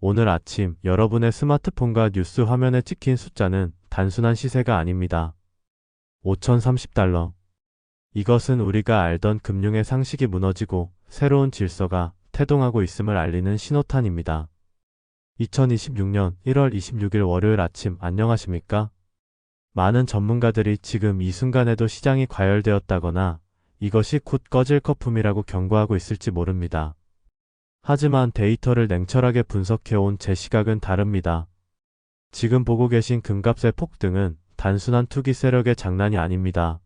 오늘 아침 여러분의 스마트폰과 뉴스 화면에 찍힌 숫자는 단순한 시세가 아닙니다. 5,030달러. 이것은 우리가 알던 금융의 상식이 무너지고 새로운 질서가 태동하고 있음을 알리는 신호탄입니다. 2026년 1월 26일 월요일 아침 안녕하십니까? 많은 전문가들이 지금 이 순간에도 시장이 과열되었다거나 이것이 곧 꺼질 거품이라고 경고하고 있을지 모릅니다. 하지만 데이터를 냉철하게 분석해온 제 시각은 다릅니다. 지금 보고 계신 금값의 폭등은 단순한 투기 세력의 장난이 아닙니다.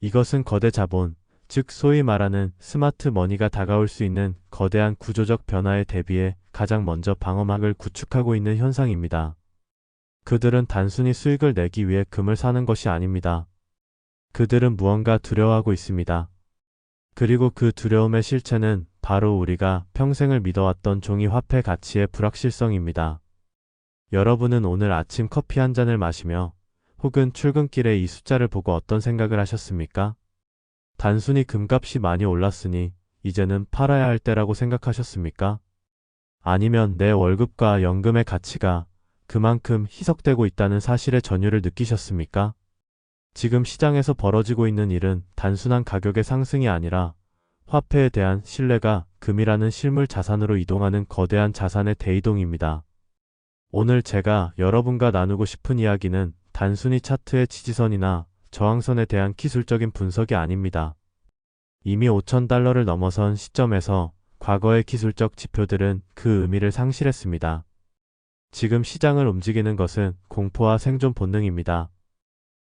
이것은 거대 자본, 즉 소위 말하는 스마트 머니가 다가올 수 있는 거대한 구조적 변화에 대비해 가장 먼저 방어막을 구축하고 있는 현상입니다. 그들은 단순히 수익을 내기 위해 금을 사는 것이 아닙니다. 그들은 무언가 두려워하고 있습니다. 그리고 그 두려움의 실체는 바로 우리가 평생을 믿어왔던 종이 화폐 가치의 불확실성입니다. 여러분은 오늘 아침 커피 한 잔을 마시며 혹은 출근길에 이 숫자를 보고 어떤 생각을 하셨습니까? 단순히 금값이 많이 올랐으니 이제는 팔아야 할 때라고 생각하셨습니까? 아니면 내 월급과 연금의 가치가 그만큼 희석되고 있다는 사실의 전율을 느끼셨습니까? 지금 시장에서 벌어지고 있는 일은 단순한 가격의 상승이 아니라 화폐에 대한 신뢰가 금이라는 실물 자산으로 이동하는 거대한 자산의 대이동입니다. 오늘 제가 여러분과 나누고 싶은 이야기는 단순히 차트의 지지선이나 저항선에 대한 기술적인 분석이 아닙니다. 이미 5,000달러를 넘어선 시점에서 과거의 기술적 지표들은 그 의미를 상실했습니다. 지금 시장을 움직이는 것은 공포와 생존 본능입니다.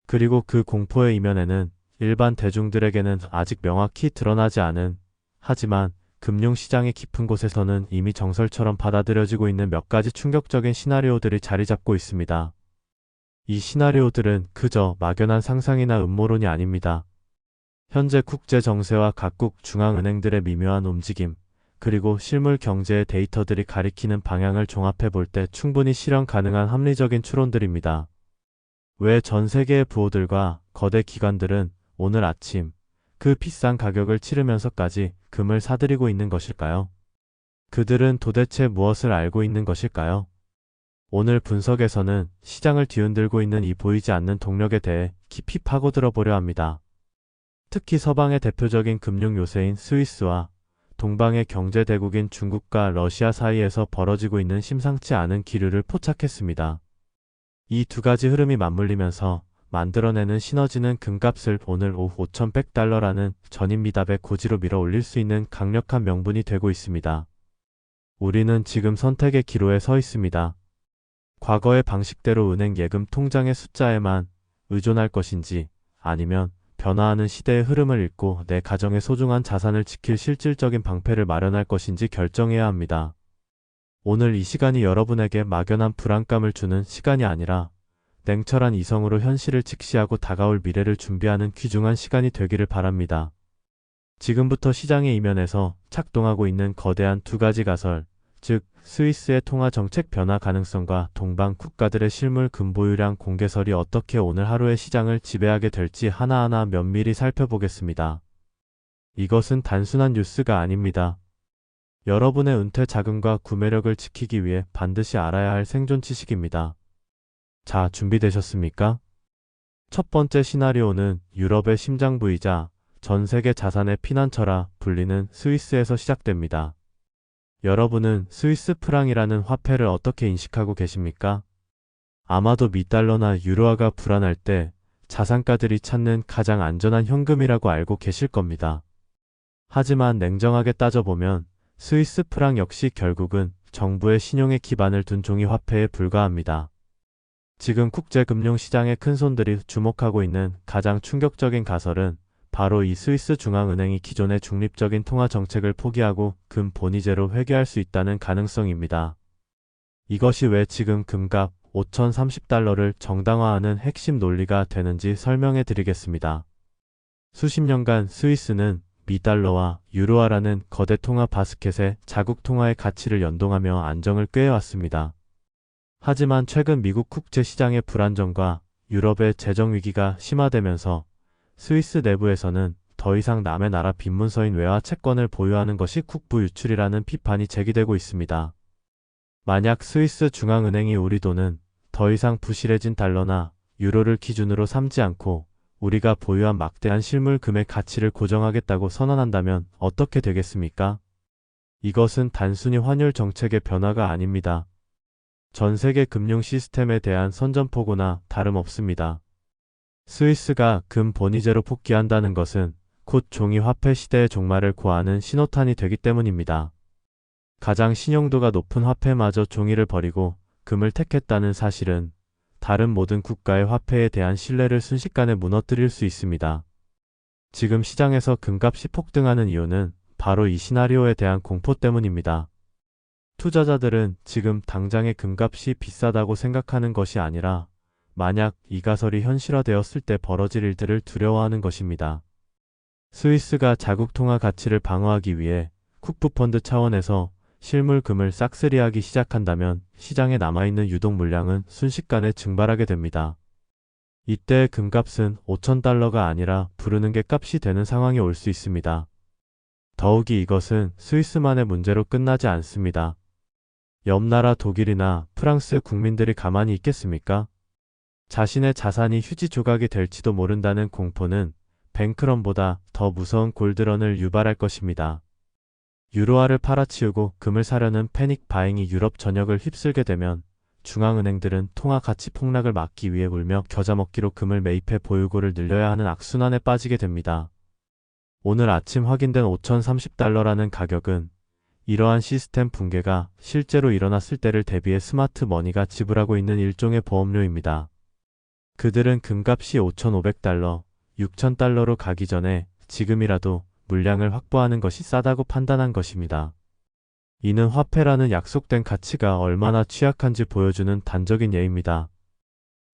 그리고 그 공포의 이면에는 일반 대중들에게는 아직 명확히 드러나지 않은 하지만 금융시장의 깊은 곳에서는 이미 정설처럼 받아들여지고 있는 몇 가지 충격적인 시나리오들이 자리 잡고 있습니다. 이 시나리오들은 그저 막연한 상상이나 음모론이 아닙니다. 현재 국제 정세와 각국 중앙은행들의 미묘한 움직임, 그리고 실물 경제의 데이터들이 가리키는 방향을 종합해 볼 때 충분히 실현 가능한 합리적인 추론들입니다. 왜 전 세계의 부호들과 거대 기관들은 오늘 아침 그 비싼 가격을 치르면서까지 금을 사들이고 있는 것일까요? 그들은 도대체 무엇을 알고 있는 것일까요? 오늘 분석에서는 시장을 뒤흔들고 있는 이 보이지 않는 동력에 대해 깊이 파고들어 보려 합니다. 특히 서방의 대표적인 금융 요새인 스위스와 동방의 경제 대국인 중국과 러시아 사이에서 벌어지고 있는 심상치 않은 기류를 포착했습니다. 이 두 가지 흐름이 맞물리면서 만들어내는 시너지는 금값을 오늘 오후 5,100달러라는 전인 미답의 고지로 밀어 올릴 수 있는 강력한 명분이 되고 있습니다. 우리는 지금 선택의 기로에 서 있습니다. 과거의 방식대로 은행 예금 통장의 숫자에만 의존할 것인지 아니면 변화하는 시대의 흐름을 읽고 내 가정의 소중한 자산을 지킬 실질적인 방패를 마련할 것인지 결정해야 합니다. 오늘 이 시간이 여러분에게 막연한 불안감을 주는 시간이 아니라 냉철한 이성으로 현실을 직시하고 다가올 미래를 준비하는 귀중한 시간이 되기를 바랍니다. 지금부터 시장의 이면에서 착동하고 있는 거대한 두 가지 가설, 즉 스위스의 통화 정책 변화 가능성과 동방 국가들의 실물 금보유량 공개설이 어떻게 오늘 하루의 시장을 지배하게 될지 하나하나 면밀히 살펴보겠습니다. 이것은 단순한 뉴스가 아닙니다. 여러분의 은퇴 자금과 구매력을 지키기 위해 반드시 알아야 할 생존 지식입니다. 자, 준비되셨습니까? 첫 번째 시나리오는 유럽의 심장부이자 전 세계 자산의 피난처라 불리는 스위스에서 시작됩니다. 여러분은 스위스 프랑이라는 화폐를 어떻게 인식하고 계십니까? 아마도 미달러나 유로화가 불안할 때 자산가들이 찾는 가장 안전한 현금이라고 알고 계실 겁니다. 하지만 냉정하게 따져보면 스위스 프랑 역시 결국은 정부의 신용에 기반을 둔 종이 화폐에 불과합니다. 지금 국제금융시장의 큰손들이 주목하고 있는 가장 충격적인 가설은 바로 이 스위스 중앙은행이 기존의 중립적인 통화 정책을 포기하고 금 본위제로 회귀할 수 있다는 가능성입니다. 이것이 왜 지금 금값 5,030달러를 정당화하는 핵심 논리가 되는지 설명해 드리겠습니다. 수십 년간 스위스는 미달러와 유로화라는 거대 통화 바스켓에 자국 통화의 가치를 연동하며 안정을 꾀해왔습니다. 하지만 최근 미국 국제 시장의 불안정과 유럽의 재정 위기가 심화되면서 스위스 내부에서는 더 이상 남의 나라 빈문서인 외화 채권을 보유하는 것이 국부 유출이라는 비판이 제기되고 있습니다. 만약 스위스 중앙은행이 우리 돈은 더 이상 부실해진 달러나 유로를 기준으로 삼지 않고 우리가 보유한 막대한 실물 금의 가치를 고정하겠다고 선언한다면 어떻게 되겠습니까? 이것은 단순히 환율 정책의 변화가 아닙니다. 전 세계 금융 시스템에 대한 선전포고나 다름없습니다. 스위스가 금 본위제로 복귀한다는 것은 곧 종이 화폐 시대의 종말을 고하는 신호탄이 되기 때문입니다. 가장 신용도가 높은 화폐마저 종이를 버리고 금을 택했다는 사실은 다른 모든 국가의 화폐에 대한 신뢰를 순식간에 무너뜨릴 수 있습니다. 지금 시장에서 금값이 폭등하는 이유는 바로 이 시나리오에 대한 공포 때문입니다. 투자자들은 지금 당장의 금값이 비싸다고 생각하는 것이 아니라 만약 이 가설이 현실화되었을 때 벌어질 일들을 두려워하는 것입니다. 스위스가 자국 통화 가치를 방어하기 위해 쿡프펀드 차원에서 실물금을 싹쓸이하기 시작한다면 시장에 남아있는 유동 물량은 순식간에 증발하게 됩니다. 이때 금값은 5천달러가 아니라 부르는 게 값이 되는 상황이 올 수 있습니다. 더욱이 이것은 스위스만의 문제로 끝나지 않습니다. 옆 나라 독일이나 프랑스 국민들이 가만히 있겠습니까? 자신의 자산이 휴지 조각이 될지도 모른다는 공포는 뱅크런보다 더 무서운 골드런을 유발할 것입니다. 유로화를 팔아치우고 금을 사려는 패닉 바잉이 유럽 전역을 휩쓸게 되면 중앙은행들은 통화 가치 폭락을 막기 위해 울며 겨자 먹기로 금을 매입해 보유고를 늘려야 하는 악순환에 빠지게 됩니다. 오늘 아침 확인된 5,030달러라는 가격은 이러한 시스템 붕괴가 실제로 일어났을 때를 대비해 스마트 머니가 지불하고 있는 일종의 보험료입니다. 그들은 금값이 5,500달러, 6,000달러로 가기 전에 지금이라도 물량을 확보하는 것이 싸다고 판단한 것입니다. 이는 화폐라는 약속된 가치가 얼마나 취약한지 보여주는 단적인 예입니다.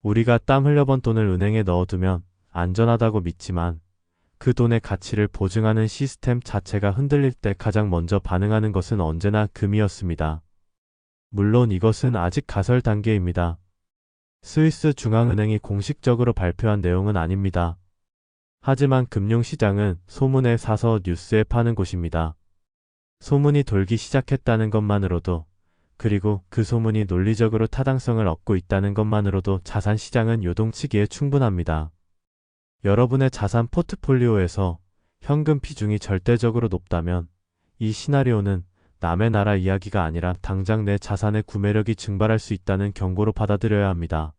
우리가 땀 흘려번 돈을 은행에 넣어두면 안전하다고 믿지만 그 돈의 가치를 보증하는 시스템 자체가 흔들릴 때 가장 먼저 반응하는 것은 언제나 금이었습니다. 물론 이것은 아직 가설 단계입니다. 스위스 중앙은행이 공식적으로 발표한 내용은 아닙니다. 하지만 금융시장은 소문에 사서 뉴스에 파는 곳입니다. 소문이 돌기 시작했다는 것만으로도 그리고 그 소문이 논리적으로 타당성을 얻고 있다는 것만으로도 자산 시장은 요동치기에 충분합니다. 여러분의 자산 포트폴리오에서 현금 비중이 절대적으로 높다면 이 시나리오는 남의 나라 이야기가 아니라 당장 내 자산의 구매력이 증발할 수 있다는 경고로 받아들여야 합니다.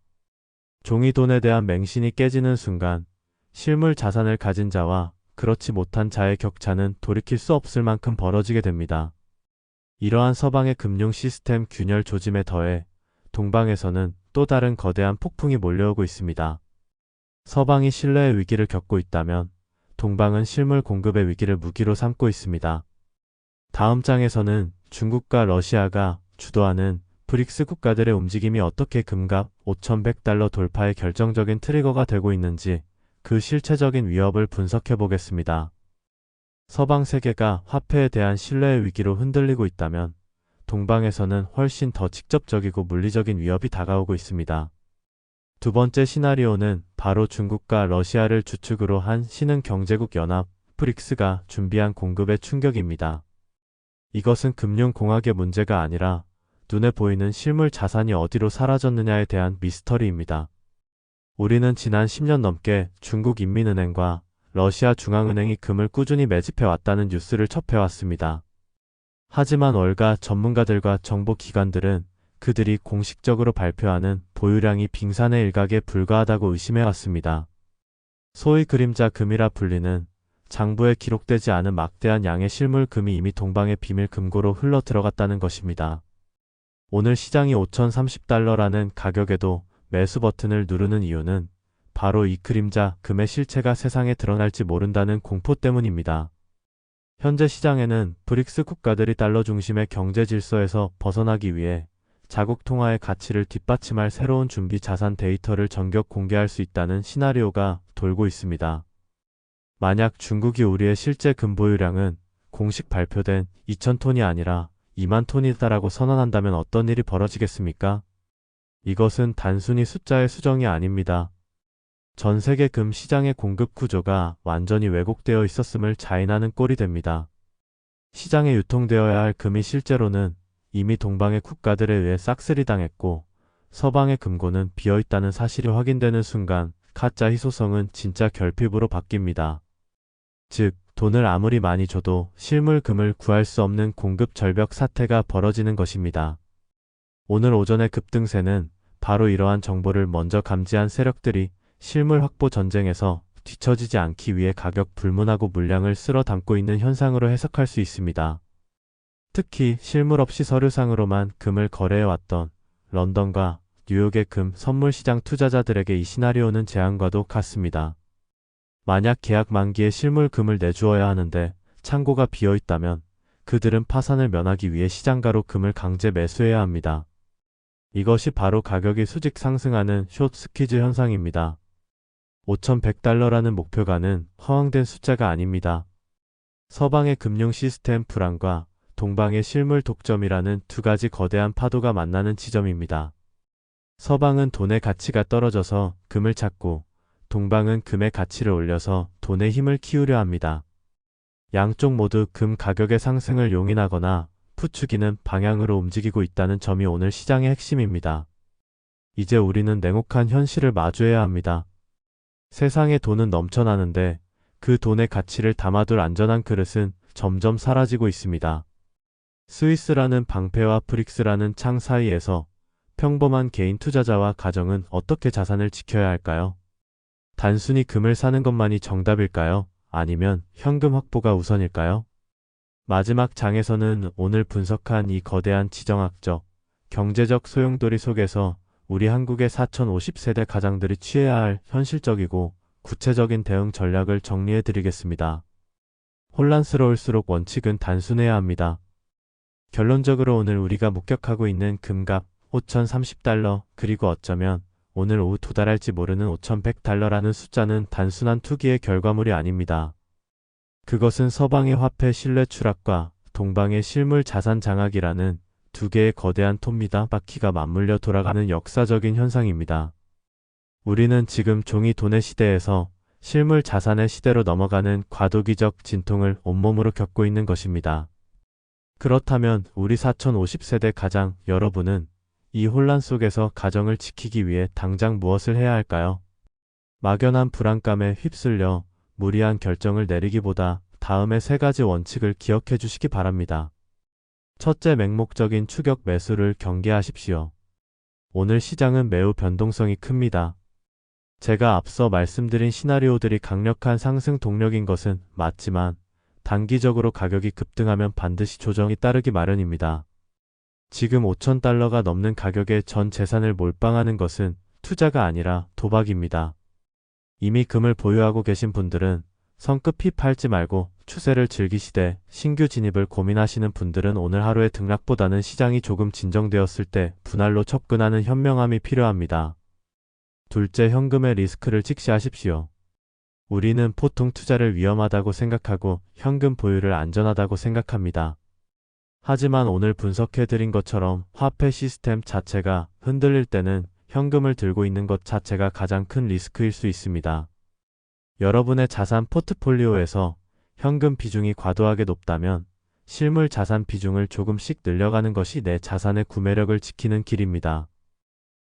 종이 돈에 대한 맹신이 깨지는 순간 실물 자산을 가진 자와 그렇지 못한 자의 격차는 돌이킬 수 없을 만큼 벌어지게 됩니다. 이러한 서방의 금융 시스템 균열 조짐에 더해 동방에서는 또 다른 거대한 폭풍이 몰려오고 있습니다. 서방이 신뢰의 위기를 겪고 있다면 동방은 실물 공급의 위기를 무기로 삼고 있습니다. 다음 장에서는 중국과 러시아가 주도하는 브릭스 국가들의 움직임이 어떻게 금값 5,100달러 돌파의 결정적인 트리거가 되고 있는지 그 실체적인 위협을 분석해 보겠습니다. 서방 세계가 화폐에 대한 신뢰의 위기로 흔들리고 있다면 동방에서는 훨씬 더 직접적이고 물리적인 위협이 다가오고 있습니다. 두 번째 시나리오는 바로 중국과 러시아를 주축으로 한 신흥 경제국 연합 프릭스가 준비한 공급의 충격입니다. 이것은 금융공학의 문제가 아니라 눈에 보이는 실물 자산이 어디로 사라졌느냐에 대한 미스터리입니다. 우리는 지난 10년 넘게 중국 인민은행과 러시아 중앙은행이 금을 꾸준히 매집해 왔다는 뉴스를 접해왔습니다. 하지만 월가 전문가들과 정보기관들은 그들이 공식적으로 발표하는 보유량이 빙산의 일각에 불과하다고 의심해왔습니다. 소위 그림자 금이라 불리는 장부에 기록되지 않은 막대한 양의 실물 금이 이미 동방의 비밀 금고로 흘러 들어갔다는 것입니다. 오늘 시장이 5,030달러라는 가격에도 매수 버튼을 누르는 이유는 바로 이 그림자 금의 실체가 세상에 드러날지 모른다는 공포 때문입니다. 현재 시장에는 브릭스 국가들이 달러 중심의 경제 질서에서 벗어나기 위해 자국 통화의 가치를 뒷받침할 새로운 준비 자산 데이터를 전격 공개할 수 있다는 시나리오가 돌고 있습니다. 만약 중국이 우리의 실제 금보유량은 공식 발표된 2,000톤이 아니라 2만 톤이다라고 선언한다면 어떤 일이 벌어지겠습니까? 이것은 단순히 숫자의 수정이 아닙니다. 전 세계 금 시장의 공급 구조가 완전히 왜곡되어 있었음을 자인하는 꼴이 됩니다. 시장에 유통되어야 할 금이 실제로는 이미 동방의 국가들에 의해 싹쓸이 당했고 서방의 금고는 비어있다는 사실이 확인되는 순간 가짜 희소성은 진짜 결핍으로 바뀝니다. 즉, 돈을 아무리 많이 줘도 실물 금을 구할 수 없는 공급 절벽 사태가 벌어지는 것입니다. 오늘 오전의 급등세는 바로 이러한 정보를 먼저 감지한 세력들이 실물 확보 전쟁에서 뒤처지지 않기 위해 가격 불문하고 물량을 쓸어 담고 있는 현상으로 해석할 수 있습니다. 특히 실물 없이 서류상으로만 금을 거래해왔던 런던과 뉴욕의 금 선물 시장 투자자들에게 이 시나리오는 재앙과도 같습니다. 만약 계약 만기에 실물 금을 내주어야 하는데 창고가 비어 있다면 그들은 파산을 면하기 위해 시장가로 금을 강제 매수해야 합니다. 이것이 바로 가격이 수직 상승하는 숏 스퀴즈 현상입니다. 5,100달러라는 목표가는 허황된 숫자가 아닙니다. 서방의 금융 시스템 불안과 동방의 실물 독점이라는 두 가지 거대한 파도가 만나는 지점입니다. 서방은 돈의 가치가 떨어져서 금을 찾고 동방은 금의 가치를 올려서 돈의 힘을 키우려 합니다. 양쪽 모두 금 가격의 상승을 용인하거나 부추기는 방향으로 움직이고 있다는 점이 오늘 시장의 핵심입니다. 이제 우리는 냉혹한 현실을 마주해야 합니다. 세상에 돈은 넘쳐나는데 그 돈의 가치를 담아둘 안전한 그릇은 점점 사라지고 있습니다. 스위스라는 방패와 프릭스라는 창 사이에서 평범한 개인 투자자와 가정은 어떻게 자산을 지켜야 할까요? 단순히 금을 사는 것만이 정답일까요? 아니면 현금 확보가 우선일까요? 마지막 장에서는 오늘 분석한 이 거대한 지정학적, 경제적 소용돌이 속에서 우리 한국의 4050세대 가장들이 취해야 할 현실적이고 구체적인 대응 전략을 정리해 드리겠습니다. 혼란스러울수록 원칙은 단순해야 합니다. 결론적으로 오늘 우리가 목격하고 있는 금값 5,030달러 그리고 어쩌면 오늘 오후 도달할지 모르는 5,100달러라는 숫자는 단순한 투기의 결과물이 아닙니다. 그것은 서방의 화폐 신뢰 추락과 동방의 실물 자산 장악이라는 두 개의 거대한 톱니다 바퀴가 맞물려 돌아가는 역사적인 현상입니다. 우리는 지금 종이 돈의 시대에서 실물 자산의 시대로 넘어가는 과도기적 진통을 온몸으로 겪고 있는 것입니다. 그렇다면 우리 4050세대 가장 여러분은 이 혼란 속에서 가정을 지키기 위해 당장 무엇을 해야 할까요? 막연한 불안감에 휩쓸려 무리한 결정을 내리기보다 다음의 세 가지 원칙을 기억해 주시기 바랍니다. 첫째 맹목적인 추격 매수를 경계하십시오. 오늘 시장은 매우 변동성이 큽니다. 제가 앞서 말씀드린 시나리오들이 강력한 상승 동력인 것은 맞지만 단기적으로 가격이 급등하면 반드시 조정이 따르기 마련입니다. 지금 5천달러가 넘는 가격에 전 재산을 몰빵하는 것은 투자가 아니라 도박입니다. 이미 금을 보유하고 계신 분들은 성급히 팔지 말고 추세를 즐기시되 신규 진입을 고민하시는 분들은 오늘 하루의 등락보다는 시장이 조금 진정되었을 때 분할로 접근하는 현명함이 필요합니다. 둘째, 현금의 리스크를 직시하십시오. 우리는 보통 투자를 위험하다고 생각하고 현금 보유를 안전하다고 생각합니다. 하지만 오늘 분석해드린 것처럼 화폐 시스템 자체가 흔들릴 때는 현금을 들고 있는 것 자체가 가장 큰 리스크일 수 있습니다. 여러분의 자산 포트폴리오에서 현금 비중이 과도하게 높다면 실물 자산 비중을 조금씩 늘려가는 것이 내 자산의 구매력을 지키는 길입니다.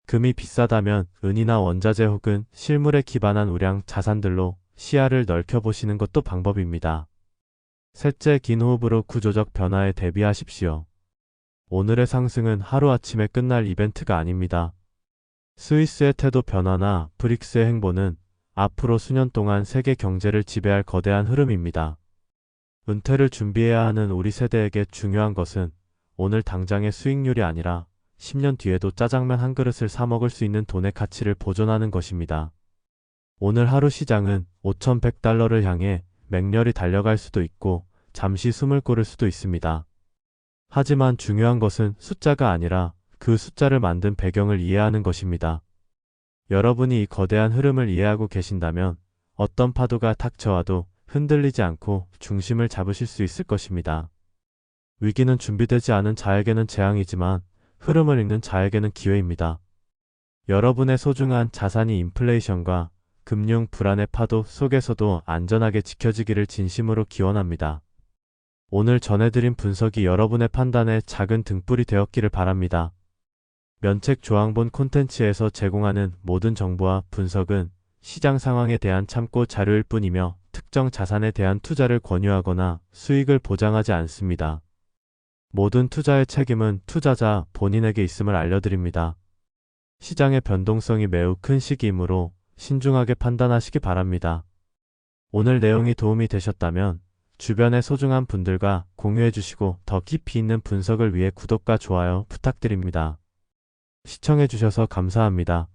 금이 비싸다면 은이나 원자재 혹은 실물에 기반한 우량 자산들로 시야를 넓혀보시는 것도 방법입니다. 셋째, 긴 호흡으로 구조적 변화에 대비하십시오. 오늘의 상승은 하루아침에 끝날 이벤트가 아닙니다. 스위스의 태도 변화나 브릭스의 행보는 앞으로 수년 동안 세계 경제를 지배할 거대한 흐름입니다. 은퇴를 준비해야 하는 우리 세대에게 중요한 것은 오늘 당장의 수익률이 아니라 10년 뒤에도 짜장면 한 그릇을 사 먹을 수 있는 돈의 가치를 보존하는 것입니다. 오늘 하루 시장은 5,100달러를 향해 맹렬히 달려갈 수도 있고 잠시 숨을 고를 수도 있습니다. 하지만 중요한 것은 숫자가 아니라 그 숫자를 만든 배경을 이해하는 것입니다. 여러분이 이 거대한 흐름을 이해하고 계신다면 어떤 파도가 닥쳐와도 흔들리지 않고 중심을 잡으실 수 있을 것입니다. 위기는 준비되지 않은 자에게는 재앙이지만 흐름을 읽는 자에게는 기회입니다. 여러분의 소중한 자산이 인플레이션과 금융 불안의 파도 속에서도 안전하게 지켜지기를 진심으로 기원합니다. 오늘 전해드린 분석이 여러분의 판단에 작은 등불이 되었기를 바랍니다. 면책 조항본 콘텐츠에서 제공하는 모든 정보와 분석은 시장 상황에 대한 참고 자료일 뿐이며 특정 자산에 대한 투자를 권유하거나 수익을 보장하지 않습니다. 모든 투자의 책임은 투자자 본인에게 있음을 알려드립니다. 시장의 변동성이 매우 큰 시기이므로 신중하게 판단하시기 바랍니다. 오늘 내용이 도움이 되셨다면 주변의 소중한 분들과 공유해 주시고 더 깊이 있는 분석을 위해 구독과 좋아요 부탁드립니다. 시청해 주셔서 감사합니다.